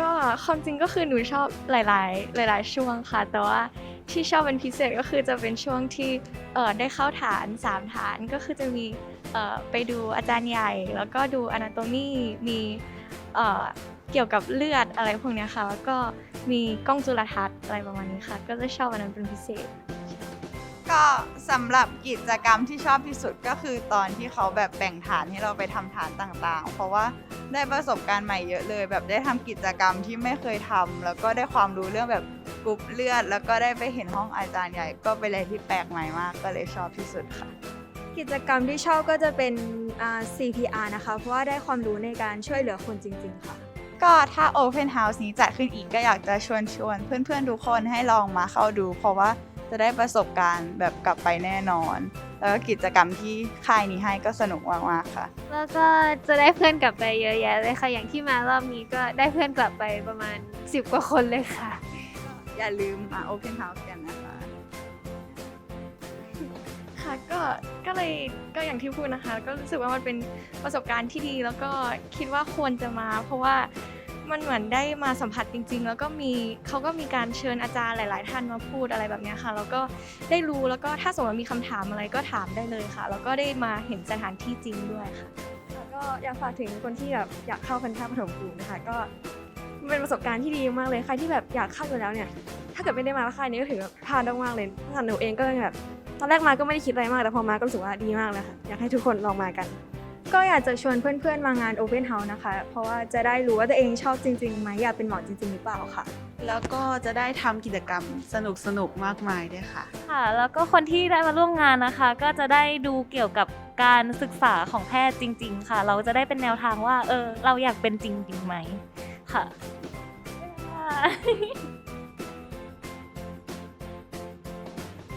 ก็ความจริงก็คือหนูชอบหลาย ๆ หลาย ๆ ช่วงค่ะ แต่ว่าที่ชอบเป็นพิเศษก็คือจะเป็นช่วงที่เอ่อได้เข้าฐานสามฐานก็คือจะมีเอ่อไปดูอาจารย์ใหญ่ แล้วก็ดูอนาโตมีมีเอ่อเกี่ยวกับเลือดอะไรพวกเนี้ยค่ะ แล้วก็มีกล้องจุลทรรศน์อะไรประมาณนี้ค่ะ ก็จะชอบอันนั้นเป็นพิเศษ ก็สำหรับกิจกรรมที่ชอบที่สุดก็คือตอนที่เขาแบบแบ่งฐานให้เราไปทำฐานต่างๆ เพราะว่า ได้ประสบการณ์ใหม่เยอะเลย แบบได้ทำกิจกรรมที่ไม่เคยทำแล้วก็ได้ความรู้เรื่องแบบกรุ๊ปเลือด แล้วก็ได้ไปเห็นห้องอาจารย์ใหญ่ ก็เป็นอะไรที่แปลกใหม่มาก ก็เลยชอบที่สุดค่ะ กิจกรรมที่ชอบก็จะเป็นอ่า CPR นะคะ เพราะว่าได้ความรู้ในการช่วยเหลือคนจริง ๆ ค่ะ ก็ถ้า Open House นี้จัดขึ้นอีกก็อยากจะชวนชวนเพื่อนๆทุกคนให้ลองมาเข้าดู เพราะว่า จะได้ประสบการณ์แบบกลับไปแน่นอน แล้วก็กิจกรรมที่ค่ายนี้ให้ก็สนุกมากๆค่ะ แล้วก็จะได้เพื่อนกลับไปเยอะแยะเลยค่ะ อย่างที่มารอบนี้ก็ได้เพื่อนกลับไปประมาณ 10 กว่าคนเลยค่ะ อย่าลืมมา Open House กันนะคะ ค่ะก็ก็เลยก็อย่างที่พูดนะคะ ก็รู้สึกว่ามันเป็นประสบการณ์ที่ดี แล้วก็คิดว่าควรจะมา เพราะว่า มันเหมือนได้มาสัมผัสจริง ๆ แล้วก็มีเขาก็มีการเชิญอาจารย์หลาย ๆ ท่านมาพูดอะไรแบบนี้ค่ะ แล้วก็ได้รู้แล้วก็ถ้าสมมติมีคำถามอะไรก็ถามได้เลยค่ะ แล้วก็ได้มาเห็นสถานที่จริงด้วยค่ะแล้วก็อยากฝากถึงคนที่แบบอยากเข้าคณะปฐมภูมินะคะก็เป็นประสบการณ์ที่ดีมากเลยใครที่แบบอยากเข้าอยู่แล้วเนี่ยถ้าเกิดไม่ได้มาค่ายนี้ก็ถือว่าพลาดมากๆเลยถ้าหนูเองก็แบบตอนแรกมาก็ไม่ได้คิดอะไรมากแต่พอมาก็รู้สึกว่าดีมากเลยค่ะอยากให้ทุกคนลองมากัน ก็อยากจะชวนเพื่อนๆมางาน Open House นะคะ เพราะว่าจะได้รู้ว่าตัวเองชอบจริงๆไหมอยากเป็นหมอจริงๆหรือเปล่าค่ะ แล้วก็จะได้ทำกิจกรรมสนุกสนุกๆมากมายด้วยค่ะ ค่ะ แล้วก็คนที่ได้มาร่วมงานนะคะ ก็จะได้ดูเกี่ยวกับการศึกษาของแพทย์จริง ๆ ค่ะ เราจะได้เป็นแนวทางว่า เออ เราอยากเป็นจริงจริงไหมค่ะบ๊ายบาย